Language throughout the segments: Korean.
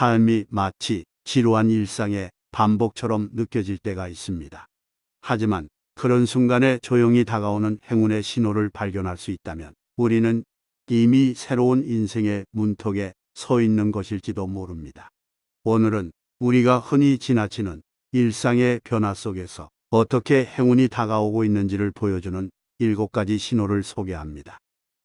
삶이 마치 지루한 일상의 반복처럼 느껴질 때가 있습니다. 하지만 그런 순간에 조용히 다가오는 행운의 신호를 발견할 수 있다면 우리는 이미 새로운 인생의 문턱에 서 있는 것일지도 모릅니다. 오늘은 우리가 흔히 지나치는 일상의 변화 속에서 어떻게 행운이 다가오고 있는지를 보여주는 일곱 가지 신호를 소개합니다.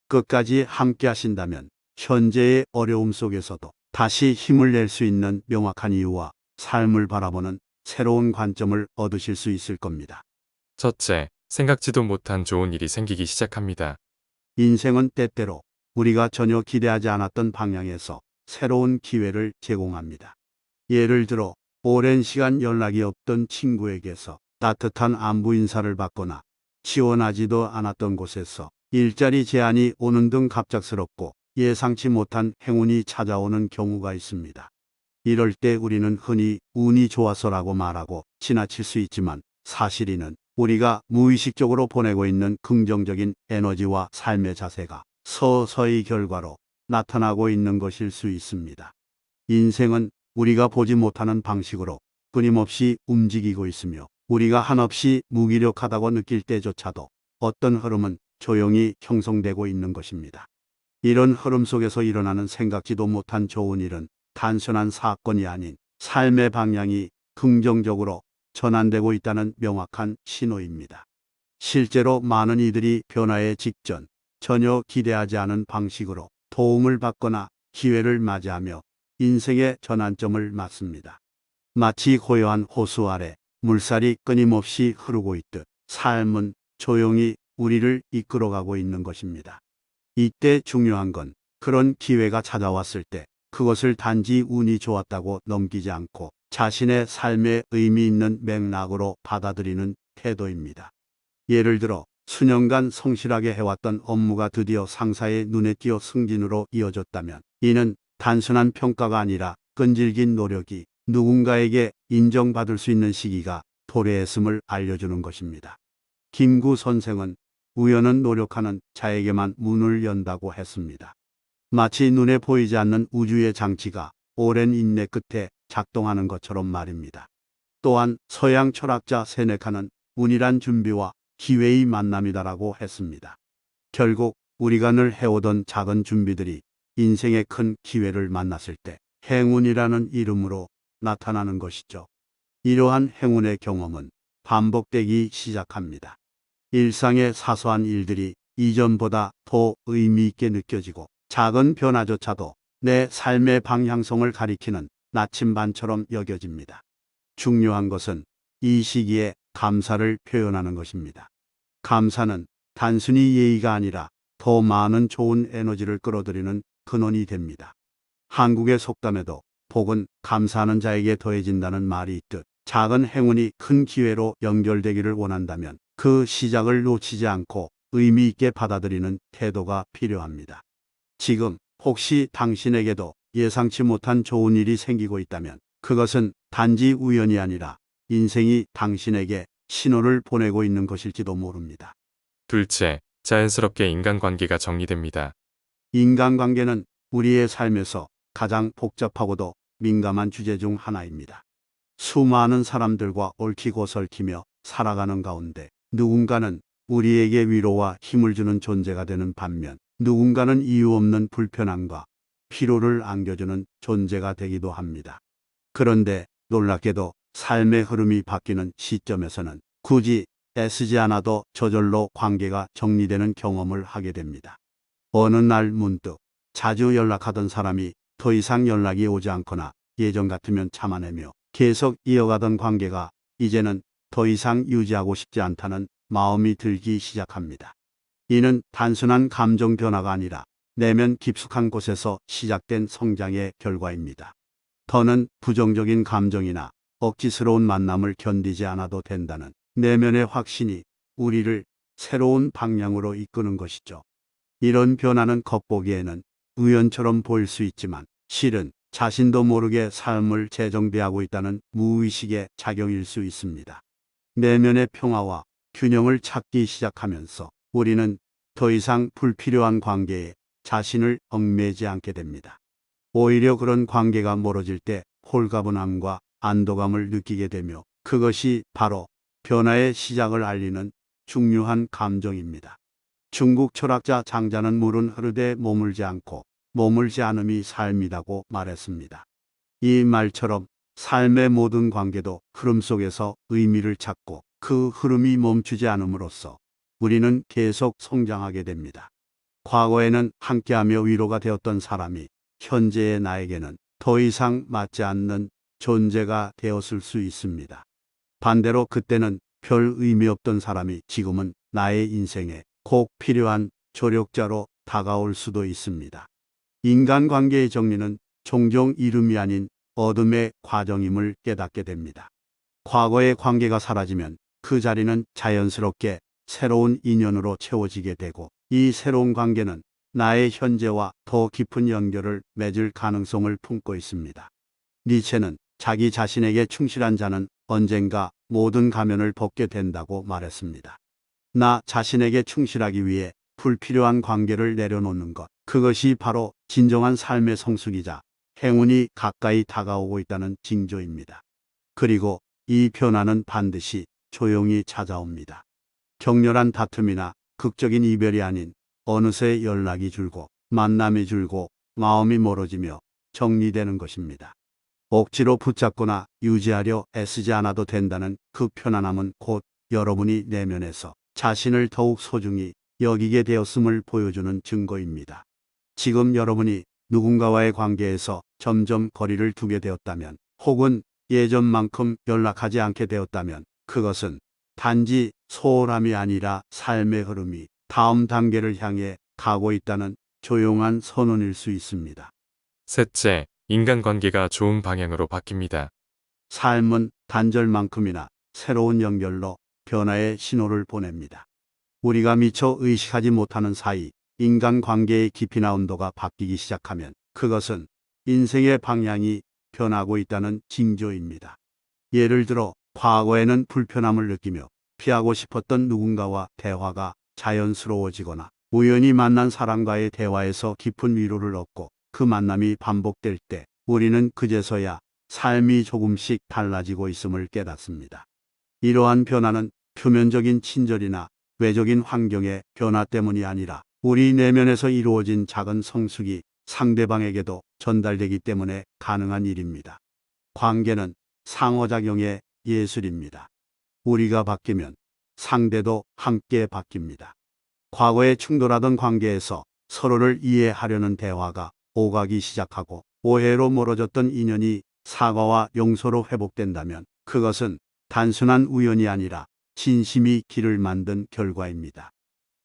끝까지 함께 하신다면 현재의 어려움 속에서도 다시 힘을 낼 수 있는 명확한 이유와 삶을 바라보는 새로운 관점을 얻으실 수 있을 겁니다. 첫째, 생각지도 못한 좋은 일이 생기기 시작합니다. 인생은 때때로 우리가 전혀 기대하지 않았던 방향에서 새로운 기회를 제공합니다. 예를 들어 오랜 시간 연락이 없던 친구에게서 따뜻한 안부 인사를 받거나 지원하지도 않았던 곳에서 일자리 제안이 오는 등 갑작스럽고 예상치 못한 행운이 찾아오는 경우가 있습니다. 이럴 때 우리는 흔히 운이 좋아서라고 말하고 지나칠 수 있지만 사실 이는 우리가 무의식적으로 보내고 있는 긍정적인 에너지와 삶의 자세가 서서히 결과로 나타나고 있는 것일 수 있습니다. 인생은 우리가 보지 못하는 방식으로 끊임없이 움직이고 있으며 우리가 한없이 무기력하다고 느낄 때조차도 어떤 흐름은 조용히 형성되고 있는 것입니다. 이런 흐름 속에서 일어나는 생각지도 못한 좋은 일은 단순한 사건이 아닌 삶의 방향이 긍정적으로 전환되고 있다는 명확한 신호입니다. 실제로 많은 이들이 변화의 직전 전혀 기대하지 않은 방식으로 도움을 받거나 기회를 맞이하며 인생의 전환점을 맞습니다. 마치 고요한 호수 아래 물살이 끊임없이 흐르고 있듯 삶은 조용히 우리를 이끌어가고 있는 것입니다. 이때 중요한 건 그런 기회가 찾아왔을 때 그것을 단지 운이 좋았다고 넘기지 않고 자신의 삶에 의미 있는 맥락으로 받아들이는 태도입니다. 예를 들어 수년간 성실하게 해왔던 업무가 드디어 상사의 눈에 띄어 승진으로 이어졌다면 이는 단순한 평가가 아니라 끈질긴 노력이 누군가에게 인정받을 수 있는 시기가 도래했음을 알려주는 것입니다. 김구 선생은 우연은 노력하는 자에게만 문을 연다고 했습니다. 마치 눈에 보이지 않는 우주의 장치가 오랜 인내 끝에 작동하는 것처럼 말입니다. 또한 서양 철학자 세네카는 운이란 준비와 기회의 만남이다라고 했습니다. 결국 우리가 늘 해오던 작은 준비들이 인생의 큰 기회를 만났을 때 행운이라는 이름으로 나타나는 것이죠. 이러한 행운의 경험은 반복되기 시작합니다. 일상의 사소한 일들이 이전보다 더 의미 있게 느껴지고 작은 변화조차도 내 삶의 방향성을 가리키는 나침반처럼 여겨집니다. 중요한 것은 이 시기에 감사를 표현하는 것입니다. 감사는 단순히 예의가 아니라 더 많은 좋은 에너지를 끌어들이는 근원이 됩니다. 한국의 속담에도 복은 감사하는 자에게 더해진다는 말이 있듯 작은 행운이 큰 기회로 연결되기를 원한다면 그 시작을 놓치지 않고 의미 있게 받아들이는 태도가 필요합니다. 지금 혹시 당신에게도 예상치 못한 좋은 일이 생기고 있다면 그것은 단지 우연이 아니라 인생이 당신에게 신호를 보내고 있는 것일지도 모릅니다. 둘째, 자연스럽게 인간관계가 정리됩니다. 인간관계는 우리의 삶에서 가장 복잡하고도 민감한 주제 중 하나입니다. 수많은 사람들과 얽히고 설키며 살아가는 가운데 누군가는 우리에게 위로와 힘을 주는 존재가 되는 반면 누군가는 이유 없는 불편함과 피로를 안겨주는 존재가 되기도 합니다. 그런데 놀랍게도 삶의 흐름이 바뀌는 시점에서는 굳이 애쓰지 않아도 저절로 관계가 정리되는 경험을 하게 됩니다. 어느 날 문득 자주 연락하던 사람이 더 이상 연락이 오지 않거나 예전 같으면 참아내며 계속 이어가던 관계가 이제는 더 이상 유지하고 싶지 않다는 마음이 들기 시작합니다. 이는 단순한 감정 변화가 아니라 내면 깊숙한 곳에서 시작된 성장의 결과입니다. 더는 부정적인 감정이나 억지스러운 만남을 견디지 않아도 된다는 내면의 확신이 우리를 새로운 방향으로 이끄는 것이죠. 이런 변화는 겉보기에는 우연처럼 보일 수 있지만 실은 자신도 모르게 삶을 재정비하고 있다는 무의식의 작용일 수 있습니다. 내면의 평화와 균형을 찾기 시작하면서 우리는 더 이상 불필요한 관계에 자신을 얽매지 않게 됩니다. 오히려 그런 관계가 멀어질 때 홀가분함과 안도감을 느끼게 되며 그것이 바로 변화의 시작을 알리는 중요한 감정입니다. 중국 철학자 장자는 물은 흐르되 머물지 않고 머물지 않음이 삶이라고 말했습니다. 이 말처럼 삶의 모든 관계도 흐름 속에서 의미를 찾고 그 흐름이 멈추지 않음으로써 우리는 계속 성장하게 됩니다. 과거에는 함께하며 위로가 되었던 사람이 현재의 나에게는 더 이상 맞지 않는 존재가 되었을 수 있습니다. 반대로 그때는 별 의미 없던 사람이 지금은 나의 인생에 꼭 필요한 조력자로 다가올 수도 있습니다. 인간관계의 정리는 종종 이름이 아닌 어둠의 과정임을 깨닫게 됩니다. 과거의 관계가 사라지면 그 자리는 자연스럽게 새로운 인연으로 채워지게 되고 이 새로운 관계는 나의 현재와 더 깊은 연결을 맺을 가능성을 품고 있습니다. 니체는 자기 자신에게 충실한 자는 언젠가 모든 가면을 벗게 된다고 말했습니다. 나 자신에게 충실하기 위해 불필요한 관계를 내려놓는 것. 그것이 바로 진정한 삶의 성숙이자 행운이 가까이 다가오고 있다는 징조입니다. 그리고 이 변화는 반드시 조용히 찾아옵니다. 격렬한 다툼이나 극적인 이별이 아닌 어느새 연락이 줄고 만남이 줄고 마음이 멀어지며 정리되는 것입니다. 억지로 붙잡거나 유지하려 애쓰지 않아도 된다는 그 편안함은 곧 여러분이 내면에서 자신을 더욱 소중히 여기게 되었음을 보여주는 증거입니다. 지금 여러분이 누군가와의 관계에서 점점 거리를 두게 되었다면 혹은 예전만큼 연락하지 않게 되었다면 그것은 단지 소홀함이 아니라 삶의 흐름이 다음 단계를 향해 가고 있다는 조용한 선언일 수 있습니다. 셋째, 인간관계가 좋은 방향으로 바뀝니다. 삶은 단절만큼이나 새로운 연결로 변화의 신호를 보냅니다. 우리가 미처 의식하지 못하는 사이 인간관계의 깊이나 온도가 바뀌기 시작하면 그것은 인생의 방향이 변하고 있다는 징조입니다. 예를 들어 과거에는 불편함을 느끼며 피하고 싶었던 누군가와 대화가 자연스러워지거나 우연히 만난 사람과의 대화에서 깊은 위로를 얻고 그 만남이 반복될 때 우리는 그제서야 삶이 조금씩 달라지고 있음을 깨닫습니다. 이러한 변화는 표면적인 친절이나 외적인 환경의 변화 때문이 아니라 우리 내면에서 이루어진 작은 성숙이 상대방에게도 전달되기 때문에 가능한 일입니다. 관계는 상호작용의 예술입니다. 우리가 바뀌면 상대도 함께 바뀝니다. 과거에 충돌하던 관계에서 서로를 이해하려는 대화가 오가기 시작하고 오해로 멀어졌던 인연이 사과와 용서로 회복된다면 그것은 단순한 우연이 아니라 진심이 길을 만든 결과입니다.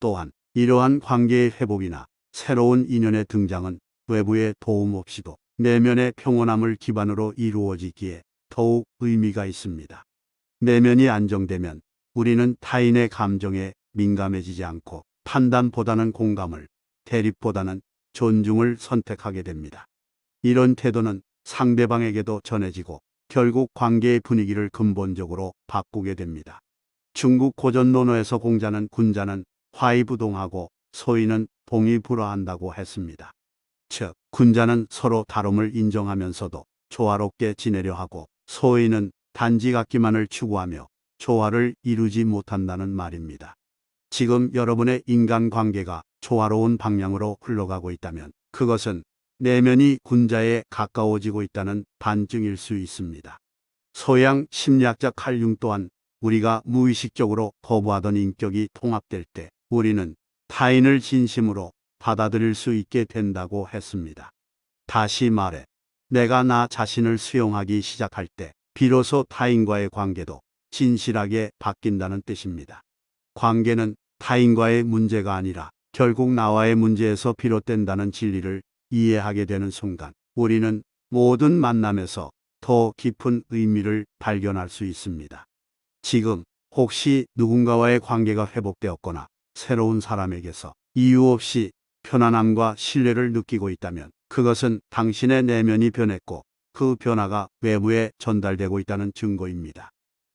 또한 이러한 관계의 회복이나 새로운 인연의 등장은 외부의 도움 없이도 내면의 평온함을 기반으로 이루어지기에 더욱 의미가 있습니다. 내면이 안정되면 우리는 타인의 감정에 민감해지지 않고 판단보다는 공감을, 대립보다는 존중을 선택하게 됩니다. 이런 태도는 상대방에게도 전해지고 결국 관계의 분위기를 근본적으로 바꾸게 됩니다. 중국 고전 논어에서 공자는 군자는 화이부동하고 소인은 동의불허한다고 했습니다. 즉, 군자는 서로 다름을 인정하면서도 조화롭게 지내려 하고 소인은 단지 갖기만을 추구하며 조화를 이루지 못한다는 말입니다. 지금 여러분의 인간관계가 조화로운 방향으로 흘러가고 있다면 그것은 내면이 군자에 가까워지고 있다는 반증일 수 있습니다. 소양 심리학자 칼융 또한 우리가 무의식적으로 거부하던 인격이 통합될 때 우리는 타인을 진심으로 받아들일 수 있게 된다고 했습니다. 다시 말해, 내가 나 자신을 수용하기 시작할 때 비로소 타인과의 관계도 진실하게 바뀐다는 뜻입니다. 관계는 타인과의 문제가 아니라 결국 나와의 문제에서 비롯된다는 진리를 이해하게 되는 순간 우리는 모든 만남에서 더 깊은 의미를 발견할 수 있습니다. 지금 혹시 누군가와의 관계가 회복되었거나 새로운 사람에게서 이유 없이 편안함과 신뢰를 느끼고 있다면 그것은 당신의 내면이 변했고 그 변화가 외부에 전달되고 있다는 증거입니다.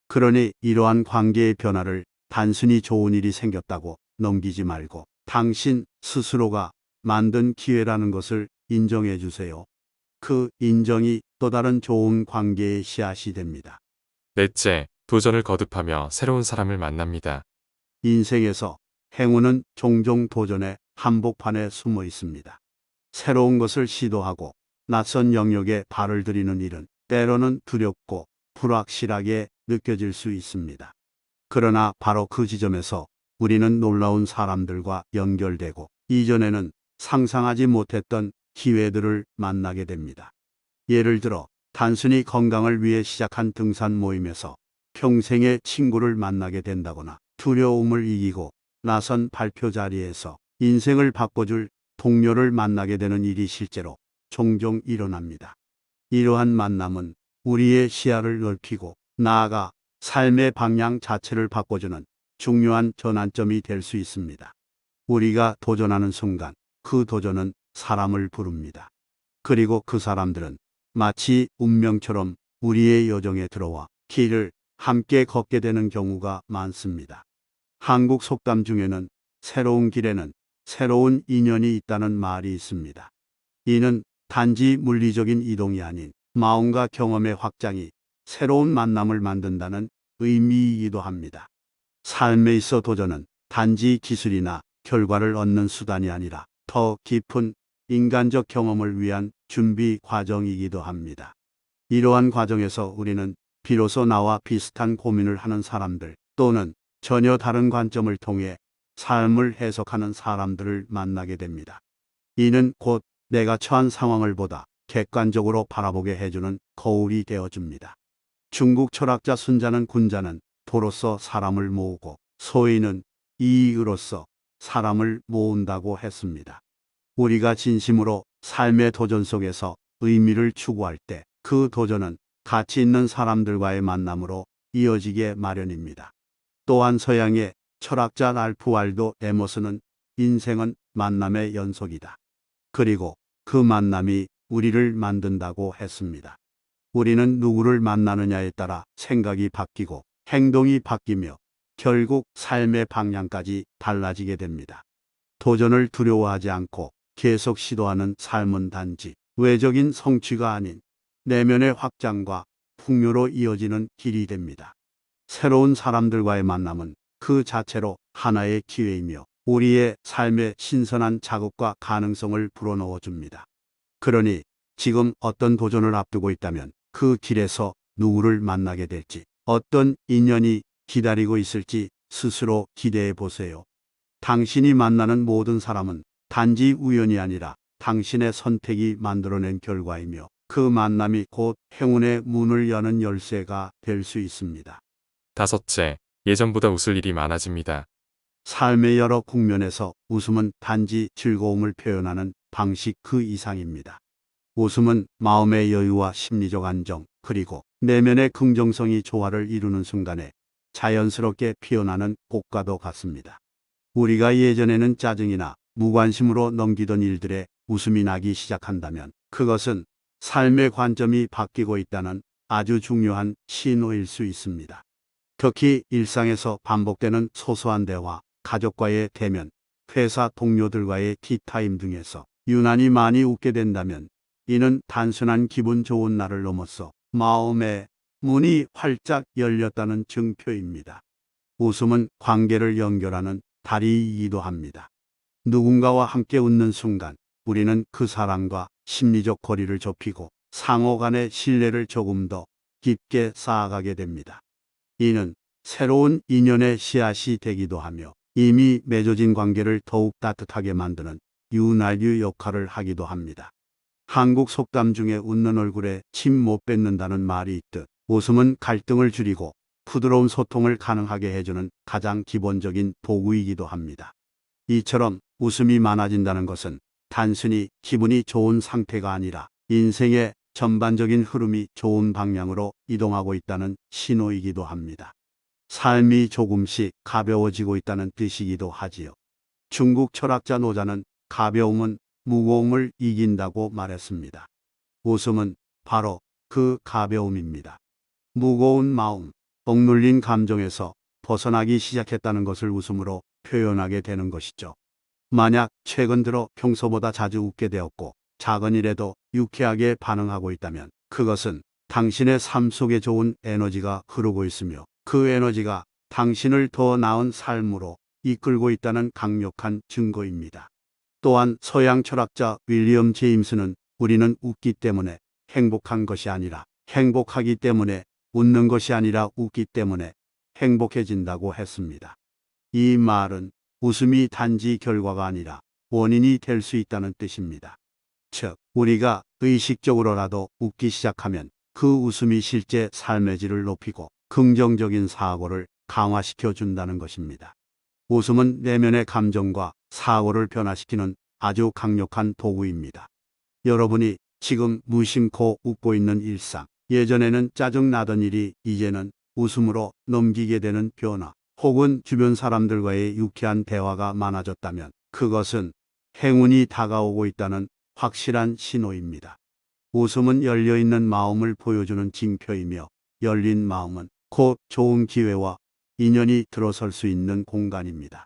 그러니 이러한 관계의 변화를 단순히 좋은 일이 생겼다고 넘기지 말고 당신 스스로가 만든 기회라는 것을 인정해 주세요. 그 인정이 또 다른 좋은 관계의 씨앗이 됩니다. 넷째, 도전을 거듭하며 새로운 사람을 만납니다. 인생에서 행운은 종종 도전의 한복판에 숨어 있습니다. 새로운 것을 시도하고 낯선 영역에 발을 들이는 일은 때로는 두렵고 불확실하게 느껴질 수 있습니다. 그러나 바로 그 지점에서 우리는 놀라운 사람들과 연결되고 이전에는 상상하지 못했던 기회들을 만나게 됩니다. 예를 들어 단순히 건강을 위해 시작한 등산 모임에서 평생의 친구를 만나게 된다거나 두려움을 이기고 나선 발표 자리에서 인생을 바꿔줄 동료를 만나게 되는 일이 실제로 종종 일어납니다. 이러한 만남은 우리의 시야를 넓히고 나아가 삶의 방향 자체를 바꿔주는 중요한 전환점이 될 수 있습니다. 우리가 도전하는 순간 그 도전은 사람을 부릅니다. 그리고 그 사람들은 마치 운명처럼 우리의 여정에 들어와 길을 함께 걷게 되는 경우가 많습니다. 한국 속담 중에는 새로운 길에는 새로운 인연이 있다는 말이 있습니다. 이는 단지 물리적인 이동이 아닌 마음과 경험의 확장이 새로운 만남을 만든다는 의미이기도 합니다. 삶에 있어 도전은 단지 기술이나 결과를 얻는 수단이 아니라 더 깊은 인간적 경험을 위한 준비 과정이기도 합니다. 이러한 과정에서 우리는 비로소 나와 비슷한 고민을 하는 사람들 또는 전혀 다른 관점을 통해 삶을 해석하는 사람들을 만나게 됩니다. 이는 곧 내가 처한 상황을 보다 객관적으로 바라보게 해주는 거울이 되어줍니다. 중국 철학자 순자는 군자는 도로서 사람을 모으고 소인은 이익으로서 사람을 모은다고 했습니다. 우리가 진심으로 삶의 도전 속에서 의미를 추구할 때 그 도전은 가치 있는 사람들과의 만남으로 이어지게 마련입니다. 또한 서양의 철학자 랄프 waldo 에머스는 인생은 만남의 연속이다. 그리고 그 만남이 우리를 만든다고 했습니다. 우리는 누구를 만나느냐에 따라 생각이 바뀌고 행동이 바뀌며 결국 삶의 방향까지 달라지게 됩니다. 도전을 두려워하지 않고 계속 시도하는 삶은 단지 외적인 성취가 아닌 내면의 확장과 풍요로 이어지는 길이 됩니다. 새로운 사람들과의 만남은 그 자체로 하나의 기회이며 우리의 삶에 신선한 자극과 가능성을 불어넣어 줍니다. 그러니 지금 어떤 도전을 앞두고 있다면 그 길에서 누구를 만나게 될지 어떤 인연이 기다리고 있을지 스스로 기대해 보세요. 당신이 만나는 모든 사람은 단지 우연이 아니라 당신의 선택이 만들어낸 결과이며 그 만남이 곧 행운의 문을 여는 열쇠가 될 수 있습니다. 다섯째, 예전보다 웃을 일이 많아집니다. 삶의 여러 국면에서 웃음은 단지 즐거움을 표현하는 방식 그 이상입니다. 웃음은 마음의 여유와 심리적 안정, 그리고 내면의 긍정성이 조화를 이루는 순간에 자연스럽게 피어나는 꽃과도 같습니다. 우리가 예전에는 짜증이나 무관심으로 넘기던 일들에 웃음이 나기 시작한다면 그것은 삶의 관점이 바뀌고 있다는 아주 중요한 신호일 수 있습니다. 특히 일상에서 반복되는 소소한 대화, 가족과의 대면, 회사 동료들과의 티타임 등에서 유난히 많이 웃게 된다면 이는 단순한 기분 좋은 날을 넘어서 마음의 문이 활짝 열렸다는 증표입니다. 웃음은 관계를 연결하는 다리이기도 합니다. 누군가와 함께 웃는 순간 우리는 그 사람과 심리적 거리를 좁히고 상호 간의 신뢰를 조금 더 깊게 쌓아가게 됩니다. 이는 새로운 인연의 씨앗이 되기도 하며 이미 맺어진 관계를 더욱 따뜻하게 만드는 유날유 역할을 하기도 합니다. 한국 속담 중에 웃는 얼굴에 침 못 뱉는다는 말이 있듯 웃음은 갈등을 줄이고 부드러운 소통을 가능하게 해주는 가장 기본적인 도구이기도 합니다. 이처럼 웃음이 많아진다는 것은 단순히 기분이 좋은 상태가 아니라 인생의 전반적인 흐름이 좋은 방향으로 이동하고 있다는 신호이기도 합니다. 삶이 조금씩 가벼워지고 있다는 뜻이기도 하지요. 중국 철학자 노자는 가벼움은 무거움을 이긴다고 말했습니다. 웃음은 바로 그 가벼움입니다. 무거운 마음, 억눌린 감정에서 벗어나기 시작했다는 것을 웃음으로 표현하게 되는 것이죠. 만약 최근 들어 평소보다 자주 웃게 되었고 작은 일에도 유쾌하게 반응하고 있다면 그것은 당신의 삶 속에 좋은 에너지가 흐르고 있으며 그 에너지가 당신을 더 나은 삶으로 이끌고 있다는 강력한 증거입니다. 또한 서양 철학자 윌리엄 제임스는 우리는 웃기 때문에 행복한 것이 아니라 행복하기 때문에 웃는 것이 아니라 웃기 때문에 행복해진다고 했습니다. 이 말은 웃음이 단지 결과가 아니라 원인이 될 수 있다는 뜻입니다. 즉, 우리가 의식적으로라도 웃기 시작하면 그 웃음이 실제 삶의 질을 높이고 긍정적인 사고를 강화시켜 준다는 것입니다. 웃음은 내면의 감정과 사고를 변화시키는 아주 강력한 도구입니다. 여러분이 지금 무심코 웃고 있는 일상, 예전에는 짜증나던 일이 이제는 웃음으로 넘기게 되는 변화, 혹은 주변 사람들과의 유쾌한 대화가 많아졌다면 그것은 행운이 다가오고 있다는 확실한 신호입니다. 웃음은 열려있는 마음을 보여주는 징표이며 열린 마음은 곧 좋은 기회와 인연이 들어설 수 있는 공간입니다.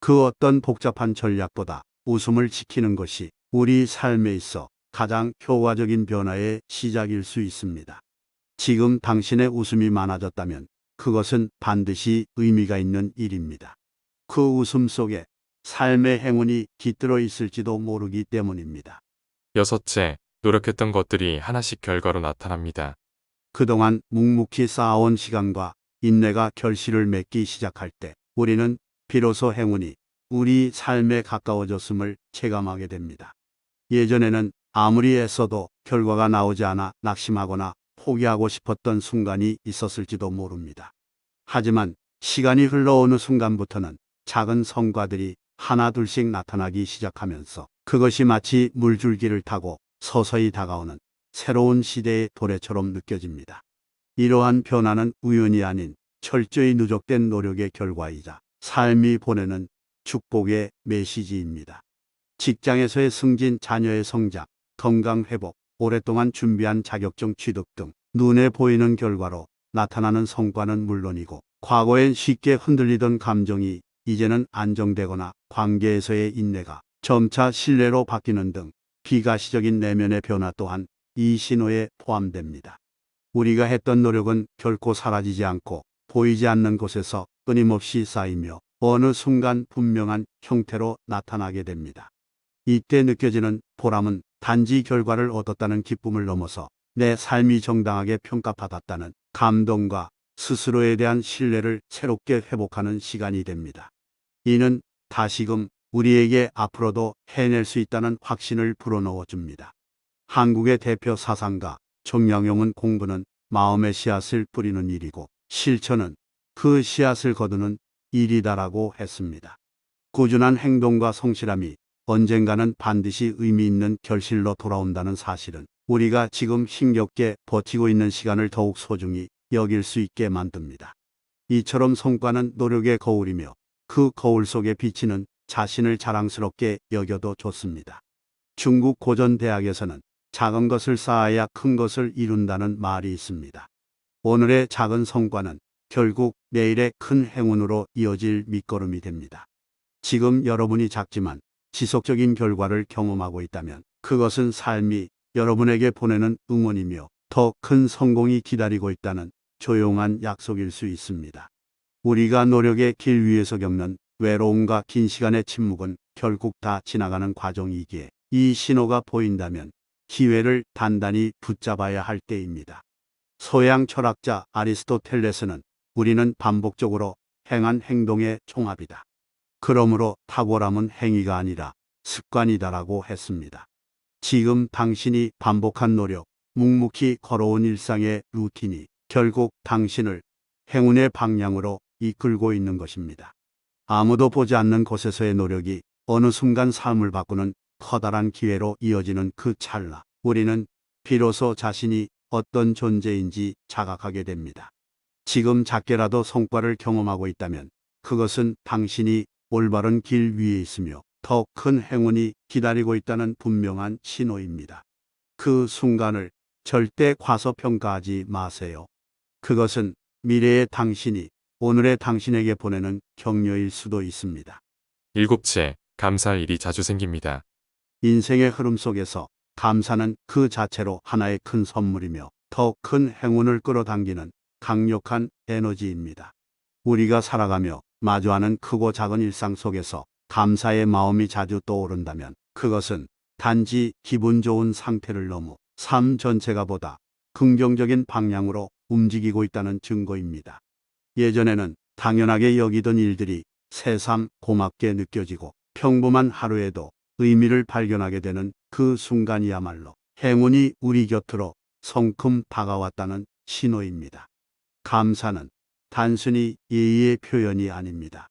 그 어떤 복잡한 전략보다 웃음을 지키는 것이 우리 삶에 있어 가장 효과적인 변화의 시작일 수 있습니다. 지금 당신의 웃음이 많아졌다면 그것은 반드시 의미가 있는 일입니다. 그 웃음 속에 삶의 행운이 깃들어 있을지도 모르기 때문입니다. 여섯째, 노력했던 것들이 하나씩 결과로 나타납니다. 그동안 묵묵히 쌓아온 시간과 인내가 결실을 맺기 시작할 때 우리는 비로소 행운이 우리 삶에 가까워졌음을 체감하게 됩니다. 예전에는 아무리 애써도 결과가 나오지 않아 낙심하거나 포기하고 싶었던 순간이 있었을지도 모릅니다. 하지만 시간이 흘러오는 순간부터는 작은 성과들이 하나둘씩 나타나기 시작하면서 그것이 마치 물줄기를 타고 서서히 다가오는 새로운 시대의 도래처럼 느껴집니다. 이러한 변화는 우연이 아닌 철저히 누적된 노력의 결과이자 삶이 보내는 축복의 메시지입니다. 직장에서의 승진, 자녀의 성장, 건강 회복, 오랫동안 준비한 자격증 취득 등 눈에 보이는 결과로 나타나는 성과는 물론이고 과거엔 쉽게 흔들리던 감정이 이제는 안정되거나 관계에서의 인내가 점차 신뢰로 바뀌는 등 비가시적인 내면의 변화 또한 이 신호에 포함됩니다. 우리가 했던 노력은 결코 사라지지 않고 보이지 않는 곳에서 끊임없이 쌓이며 어느 순간 분명한 형태로 나타나게 됩니다. 이때 느껴지는 보람은 단지 결과를 얻었다는 기쁨을 넘어서 내 삶이 정당하게 평가받았다는 감동과 스스로에 대한 신뢰를 새롭게 회복하는 시간이 됩니다. 이는 다시금 우리에게 앞으로도 해낼 수 있다는 확신을 불어넣어 줍니다. 한국의 대표 사상가 정영용은 공부는 마음의 씨앗을 뿌리는 일이고 실천은 그 씨앗을 거두는 일이다라고 했습니다. 꾸준한 행동과 성실함이 언젠가는 반드시 의미 있는 결실로 돌아온다는 사실은 우리가 지금 힘겹게 버티고 있는 시간을 더욱 소중히 여길 수 있게 만듭니다. 이처럼 성과는 노력의 거울이며 그 거울 속에 비치는 자신을 자랑스럽게 여겨도 좋습니다. 중국 고전 대학에서는 작은 것을 쌓아야 큰 것을 이룬다는 말이 있습니다. 오늘의 작은 성과는 결국 내일의 큰 행운으로 이어질 밑거름이 됩니다. 지금 여러분이 작지만 지속적인 결과를 경험하고 있다면 그것은 삶이 여러분에게 보내는 응원이며 더 큰 성공이 기다리고 있다는 조용한 약속일 수 있습니다. 우리가 노력의 길 위에서 겪는 외로움과 긴 시간의 침묵은 결국 다 지나가는 과정이기에 이 신호가 보인다면 기회를 단단히 붙잡아야 할 때입니다. 서양 철학자 아리스토텔레스는 우리는 반복적으로 행한 행동의 총합이다. 그러므로 탁월함은 행위가 아니라 습관이다라고 했습니다. 지금 당신이 반복한 노력, 묵묵히 걸어온 일상의 루틴이 결국 당신을 행운의 방향으로 이끌고 있는 것입니다. 아무도 보지 않는 곳에서의 노력이 어느 순간 삶을 바꾸는 커다란 기회로 이어지는 그 찰나, 우리는 비로소 자신이 어떤 존재인지 자각하게 됩니다. 지금 작게라도 성과를 경험하고 있다면 그것은 당신이 올바른 길 위에 있으며 더 큰 행운이 기다리고 있다는 분명한 신호입니다. 그 순간을 절대 과소평가하지 마세요. 그것은 미래의 당신이 오늘의 당신에게 보내는 격려일 수도 있습니다. 일곱째, 감사할 일이 자주 생깁니다. 인생의 흐름 속에서 감사는 그 자체로 하나의 큰 선물이며 더 큰 행운을 끌어당기는 강력한 에너지입니다. 우리가 살아가며 마주하는 크고 작은 일상 속에서 감사의 마음이 자주 떠오른다면 그것은 단지 기분 좋은 상태를 넘어 삶 전체가 보다 긍정적인 방향으로 움직이고 있다는 증거입니다. 예전에는 당연하게 여기던 일들이 새삼 고맙게 느껴지고 평범한 하루에도 의미를 발견하게 되는 그 순간이야말로 행운이 우리 곁으로 성큼 다가왔다는 신호입니다. 감사는 단순히 예의의 표현이 아닙니다.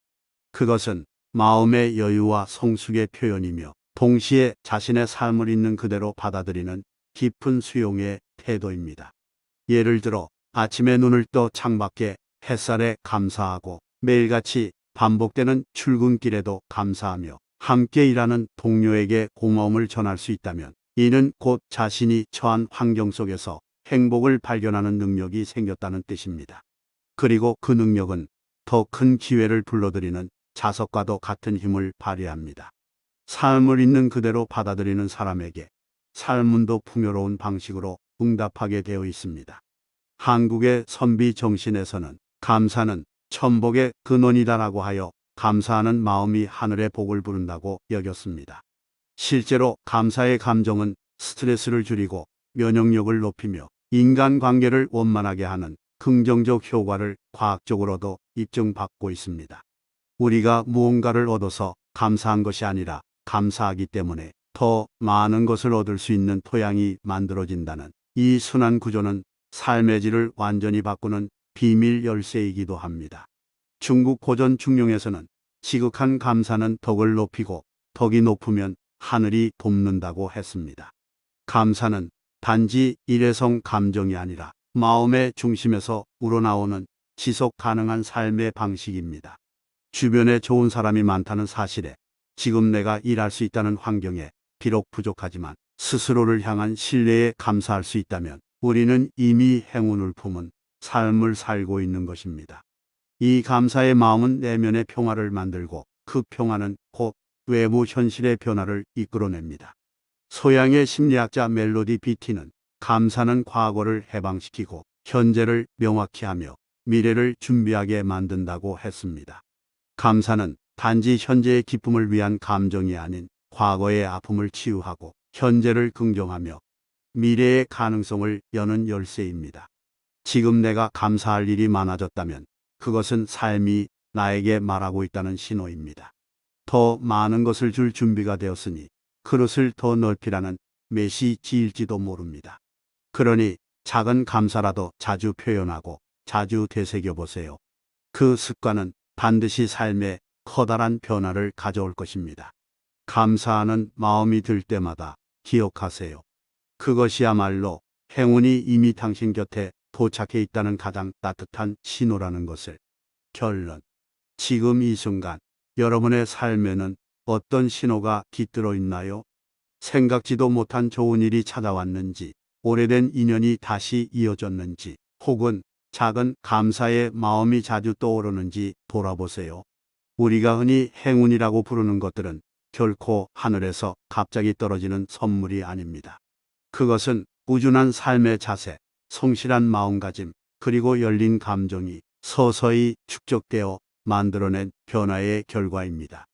그것은 마음의 여유와 성숙의 표현이며 동시에 자신의 삶을 있는 그대로 받아들이는 깊은 수용의 태도입니다. 예를 들어 아침에 눈을 떠 창밖에 햇살에 감사하고 매일같이 반복되는 출근길에도 감사하며 함께 일하는 동료에게 고마움을 전할 수 있다면 이는 곧 자신이 처한 환경 속에서 행복을 발견하는 능력이 생겼다는 뜻입니다. 그리고 그 능력은 더 큰 기회를 불러들이는 자석과도 같은 힘을 발휘합니다. 삶을 있는 그대로 받아들이는 사람에게 삶은 더 풍요로운 방식으로 응답하게 되어 있습니다. 한국의 선비 정신에서는 감사는 천복의 근원이다라고 하여 감사하는 마음이 하늘의 복을 부른다고 여겼습니다. 실제로 감사의 감정은 스트레스를 줄이고 면역력을 높이며 인간관계를 원만하게 하는 긍정적 효과를 과학적으로도 입증받고 있습니다. 우리가 무언가를 얻어서 감사한 것이 아니라 감사하기 때문에 더 많은 것을 얻을 수 있는 토양이 만들어진다는 이 순환 구조는 삶의 질을 완전히 바꾸는 비밀 열쇠이기도 합니다. 중국 고전 중용에서는 지극한 감사는 덕을 높이고 덕이 높으면 하늘이 돕는다고 했습니다. 감사는 단지 일회성 감정이 아니라 마음의 중심에서 우러나오는 지속 가능한 삶의 방식입니다. 주변에 좋은 사람이 많다는 사실에 지금 내가 일할 수 있다는 환경에 비록 부족하지만 스스로를 향한 신뢰에 감사할 수 있다면 우리는 이미 행운을 품은 삶을 살고 있는 것입니다. 이 감사의 마음은 내면의 평화를 만들고 그 평화는 곧 외부 현실의 변화를 이끌어냅니다. 소양의 심리학자 멜로디 비티는 감사는 과거를 해방시키고 현재를 명확히 하며 미래를 준비하게 만든다고 했습니다. 감사는 단지 현재의 기쁨을 위한 감정이 아닌 과거의 아픔을 치유하고 현재를 긍정하며 미래의 가능성을 여는 열쇠입니다. 지금 내가 감사할 일이 많아졌다면 그것은 삶이 나에게 말하고 있다는 신호입니다. 더 많은 것을 줄 준비가 되었으니 그릇을 더 넓히라는 메시지일지도 모릅니다. 그러니 작은 감사라도 자주 표현하고 자주 되새겨 보세요. 그 습관은 반드시 삶에 커다란 변화를 가져올 것입니다. 감사하는 마음이 들 때마다 기억하세요. 그것이야말로 행운이 이미 당신 곁에 도착해 있다는 가장 따뜻한 신호라는 것을. 결론. 지금 이 순간 여러분의 삶에는 어떤 신호가 깃들어 있나요? 생각지도 못한 좋은 일이 찾아왔는지, 오래된 인연이 다시 이어졌는지, 혹은 작은 감사의 마음이 자주 떠오르는지 돌아보세요. 우리가 흔히 행운이라고 부르는 것들은 결코 하늘에서 갑자기 떨어지는 선물이 아닙니다. 그것은 꾸준한 삶의 자세, 성실한 마음가짐, 그리고 열린 감정이 서서히 축적되어 만들어낸 변화의 결과입니다.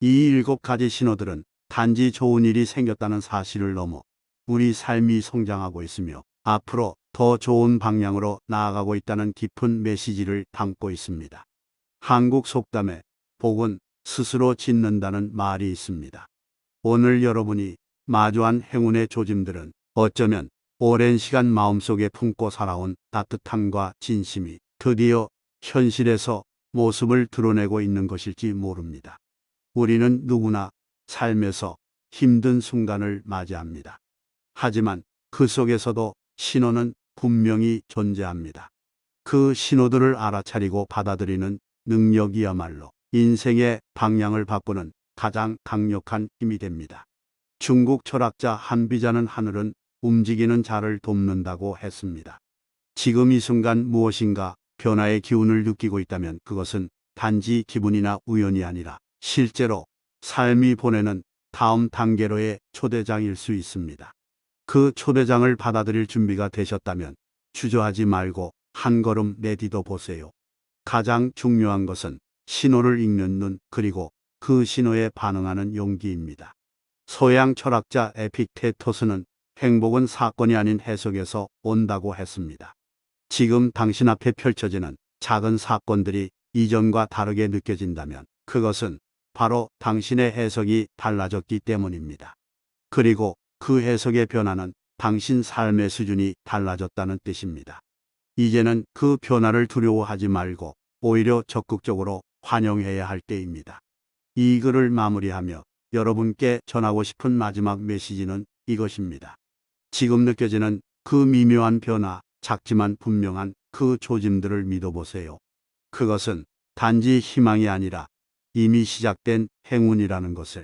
이 일곱 가지 신호들은 단지 좋은 일이 생겼다는 사실을 넘어 우리 삶이 성장하고 있으며 앞으로 더 좋은 방향으로 나아가고 있다는 깊은 메시지를 담고 있습니다. 한국 속담에 복은 스스로 짓는다는 말이 있습니다. 오늘 여러분이 마주한 행운의 조짐들은 어쩌면 오랜 시간 마음속에 품고 살아온 따뜻함과 진심이 드디어 현실에서 모습을 드러내고 있는 것일지 모릅니다. 우리는 누구나 삶에서 힘든 순간을 맞이합니다. 하지만 그 속에서도 신호는 분명히 존재합니다. 그 신호들을 알아차리고 받아들이는 능력이야말로 인생의 방향을 바꾸는 가장 강력한 힘이 됩니다. 중국 철학자 한비자는 하늘은 움직이는 자를 돕는다고 했습니다. 지금 이 순간 무엇인가 변화의 기운을 느끼고 있다면 그것은 단지 기분이나 우연이 아니라 실제로 삶이 보내는 다음 단계로의 초대장일 수 있습니다. 그 초대장을 받아들일 준비가 되셨다면 주저하지 말고 한 걸음 내디뎌 보세요. 가장 중요한 것은 신호를 읽는 눈 그리고 그 신호에 반응하는 용기입니다. 소양 철학자 에픽테토스는 행복은 사건이 아닌 해석에서 온다고 했습니다. 지금 당신 앞에 펼쳐지는 작은 사건들이 이전과 다르게 느껴진다면 그것은 바로 당신의 해석이 달라졌기 때문입니다. 그리고 그 해석의 변화는 당신 삶의 수준이 달라졌다는 뜻입니다. 이제는 그 변화를 두려워하지 말고 오히려 적극적으로 환영해야 할 때입니다. 이 글을 마무리하며 여러분께 전하고 싶은 마지막 메시지는 이것입니다. 지금 느껴지는 그 미묘한 변화, 작지만 분명한 그 조짐들을 믿어보세요. 그것은 단지 희망이 아니라 이미 시작된 행운이라는 것을